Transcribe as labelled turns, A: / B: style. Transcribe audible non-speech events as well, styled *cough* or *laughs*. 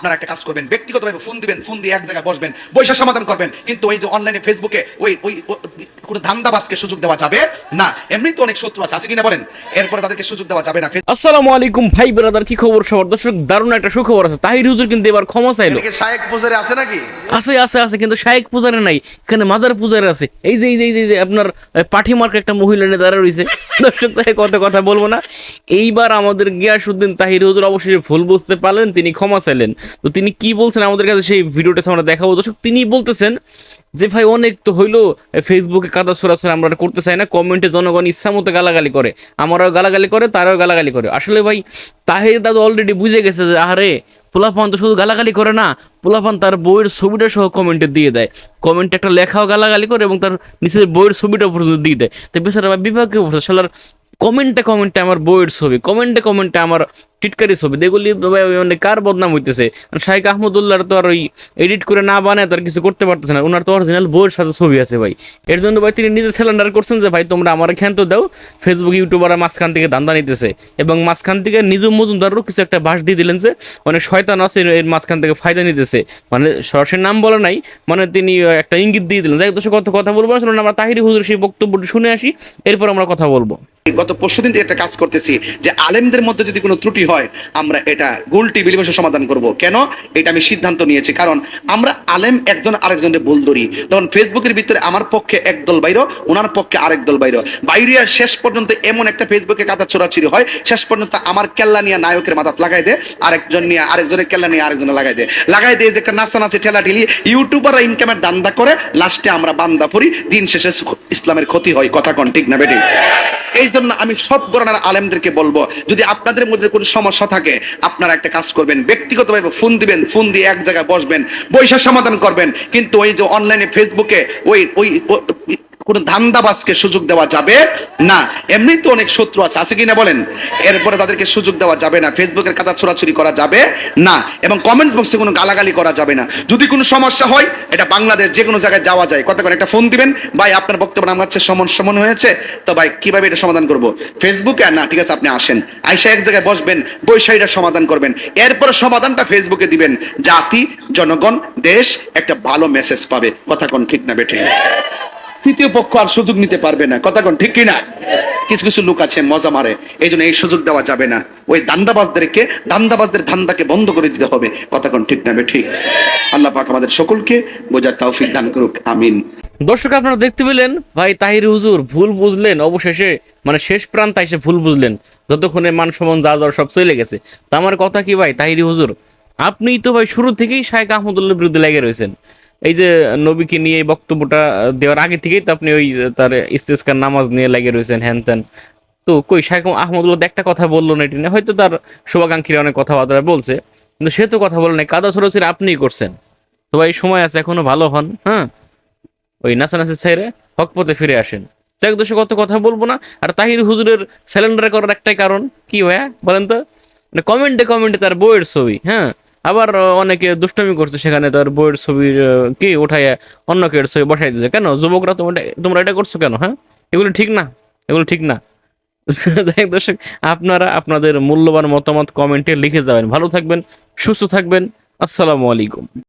A: আপনারা একটা কাজ করবেন, ব্যক্তিগতভাবে ফোন দিবেন ফোন দিয়ে এক জায়গায় বসবেন বৈশা সমাধান করবেন। কিন্তু ওই যে অনলাইনে ফেসবুকে ওই ওই কোনো ধান্দাবাজকে সুযোগ দেওয়া যাবে? না এমনি তো অনেক শত্রু আছে আছে কিনা বলেন? এরপরে তাদেরকে সুযোগ দেওয়া যাবে না।
B: আসসালামু আলাইকুম ভাই ব্রাদার কি খবর সবার? দর্শক দারুণ একটা সুখবর আছে। তাহির হুজুর কিন্তু এবার ক্ষমা চাইলো।
C: শায়েক পূজারি আছে নাকি?
B: আছে আছে আছে কিন্তু শায়েক পূজারে নাই এখানে মাজার পূজারে আছে। এই যে এই যে এই যে- আপনার পাঠি মার্ক একটা মহিলা নিয়ে দাঁড়া রয়েছে। *laughs* দর্শক তাই কত কথা বলব না। এইবার আমাদের গিয়াসুদ্দিন তাহির হুজুর অবশ্যই ভুল বুঝতে পারলেন তিনি ক্ষমা চাইলেন। তো তিনি কি বলছেন আমাদের কাছে সেই ভিডিওটা আমরা দেখাবো। দর্শক তিনি বলতেছেন যে ভাই অনেক তো হইল ফেসবুকে কাদা সরাসরি আমরা করতে চাই না কমেন্টে জনগণ ইচ্ছা মতো গালাগালি করে, আমারও গালাগালি করে, তারাও গালাগালি করে। আসলে ভাই, তাহির দাদু অলরেডি বুঝে গেছে যে, আরে, পোলাপান তো শুধু গালাগালি করে না, পোলাপান তার বইয়ের ছবিটা সহ কমেন্টে দিয়ে দেয়। কমেন্টে একটা লেখাও গালাগালি করে এবং তার নিচের বইয়ের ছবিটা পর্যন্ত দিয়ে দেয়। তো বেচারা বিভাগে শালার কমেন্টে কমেন্টে আমার বইয়ের ছবি, কমেন্টে কমেন্টে আমার টিটকারি ছবি ভাই মানে কার বদনাম হইতেছে? শাইক আহমদুল্লাহর তো আর ওই এডিট করে না বানায় তার কিছু করতে পারতেছে না। ওনার তো অরিজিনাল বইয়ের সাথে ছবি আছে ভাই। এর জন্য ভাই তিনি নিজে সিলিন্ডার করছেন যে, ভাই, তোমরা আমার খ্যান্ত দাও। ফেসবুক ইউটিউবার মাঝখান থেকে দান্দা নিতেছে। এবং মাঝখান থেকে নিজু মজুমদারও কিছু একটা বাস দিয়ে দিলেন যে মানে শয়তান আছে, এর মাঝখান থেকে ফায়দা নিতেছে। মানে সরাসরি নাম বলে নাই মানে তিনি একটা ইঙ্গিত দিয়ে দিলেন। যাই কত কথা বলব না আমরা তাহিরি হুজুর সেই বক্তব্যটি শুনে আসি, এরপর আমরা কথা বলব।
A: গত পরশু দিন একটা কাজ করতেছি, যে আলেমদের মধ্যে যদি কোনো ত্রুটি হয়, আমরা এটা গুলটি বিলিবসে সমাধান করব। কেন? এটা আমি সিদ্ধান্ত নিয়েছি। কারণ আমরা আলেম একজন আরেকজনের বল ধরি। তখন ফেসবুকের ভিতরে আমার পক্ষে এক দল বাইরো, ওনার পক্ষে আরেক দল বাইরো। বাইরিয়া শেষ পর্যন্ত এমন একটা ফেসবুকে কাদা চোরাচুরি হয়, শেষ পর্যন্ত আমার কেল্লা নিয়ে নায়কের মাথাত লাগাই দেয়, আরেকজন নিয়ে আরেকজনের কেল্লা নিয়ে আরেকজনের লাগাই দেয়। লাগাই দিয়ে যে একটা নাচানাচি ঠেলা ঠেলি ইউটিউবাররা ইনকামের দান্দা করে, লাস্টে আমরা বান্দা পড়ি, দিন শেষে ইসলামের ক্ষতি হয়। কথা কন ঠিক না বেটি? এই জন্য আমি সব গণনার আলেমদেরকে বলব, যদি আপনাদের মধ্যে কোনো সমস্যা থাকে, আপনারা একটা কাজ করবেন, ব্যক্তিগতভাবে ফোন দিবেন, ফোন দিয়ে এক জায়গায় বসবেন বৈশা সমাধান করবেন, কিন্তু ওই যে অনলাইনে ফেসবুকে ওই ওই কোনো ধান্দাবাজকে সুযোগ দেওয়া যাবে না। এমনি তো অনেক শত্রু আছে। আছে কিনা বলেন? এরপরে তাদেরকে সুযোগ দেওয়া যাবে না। ফেসবুকের কাদা ছোড়াছুরি করা যাবে না এবং কমেন্টস বক্সে কোনো গালাগালি করা যাবে না। যদি কোনো সমস্যা হয়, এটা বাংলাদেশ যে কোনো জায়গায় যাওয়া যায়। কত করে একটা ফোন দিবেন। ভাই, আপনার বক্তব্য আমার হচ্ছে সমন সমন হয়েছে। তো ভাই, কীভাবে এটা সমাধান করব? ফেসবুকে না, ঠিক আছে, আপনি আসেন। আইসা এক জায়গায় বসবেন বৈশা এটা সমাধান করবেন। এরপরে সমাধানটা ফেসবুকে দিবেন। জাতি, জনগণ, দেশ একটা ভালো মেসেজ পাবে। কথা কোন ঠিক না বেঠে তৃতীয় পক্ষ আর সুযোগ নিতে পারবে না। কথা কোন, ঠিক কিনা? কিছু কিছু লোক আছে, মজা মারে। এই জন্য এই সুযোগ দেওয়া যাবে না। ওই দান্দাবাজদেরকে, দান্দাবাজদের ধান্দাকে বন্ধ করে দিতে হবে। কথা কোন, ঠিক না ঠিক আল্লাহ পাক আমাদের সকলকে বোঝার তৌফিক দান করুক। আমিন।
B: দর্শক, আপনারা দেখতে পেলেন, ভাই তাহির হুজুর ভুল বুঝলেন, অবশেষে মানে শেষ প্রান্ত এসে ভুল বুঝলেন। যতক্ষণে মান সম্মান যা যাওয়ার সব চলে গেছে। তা আমার কথা কি ভাই, তাহিরি হুজুর? আপনি তো ভাই শুরু থেকেই শাহেখ আহমদুল্লাহ বিরুদ্ধে লেগে রয়েছেন। এই যে নবীকে নিয়ে এই বক্তব্যটা দেওয়ার আগে থেকেই তো আপনি ওই তার ইস্তেস্কার নামাজ নিয়ে লেগে রয়েছেন, হ্যান ত্যান। তো কই শাহেখ আহমদুল্লাহ একটা কথা বলল না, এটি নিয়ে। হয়তো তার শুভাকাঙ্ক্ষীরা অনেক কথাবার্তা বলছে, কিন্তু সে তো কথা বলে নাই। কাদা সরসির আপনিই করছেন। তো ভাই, সময় আছে, এখনও ভালো হন হ্যাঁ? ওই নাচানাচি ছেড়ে হক পথে ফিরে আসেন। যাক দোষে কত কথা বলব না। আর তাহির হুজুরের স্যালেন্ডার করার একটাই কারণ, কি ভাইয়া বলেন তো? মানে কমেন্টে কমেন্টে তার বইয়ের ছবি হ্যাঁ? আবার অনেকে দুষ্টমি করছে সেখানে তার বইয়ের ছবির কে উঠাইয়া অন্য কেউ ছবি বসাই দিচ্ছে কেন? যুবকরা তোমরা তোমরা এটা করছ কেন হ্যাঁ? এগুলো ঠিক না, এগুলো ঠিক না। *laughs* যাই দর্শক, আপনারা আপনাদের মূল্যবান মতামত কমেন্টে লিখে যাবেন। ভালো থাকবেন, সুস্থ থাকবেন। আসসালামু আলাইকুম।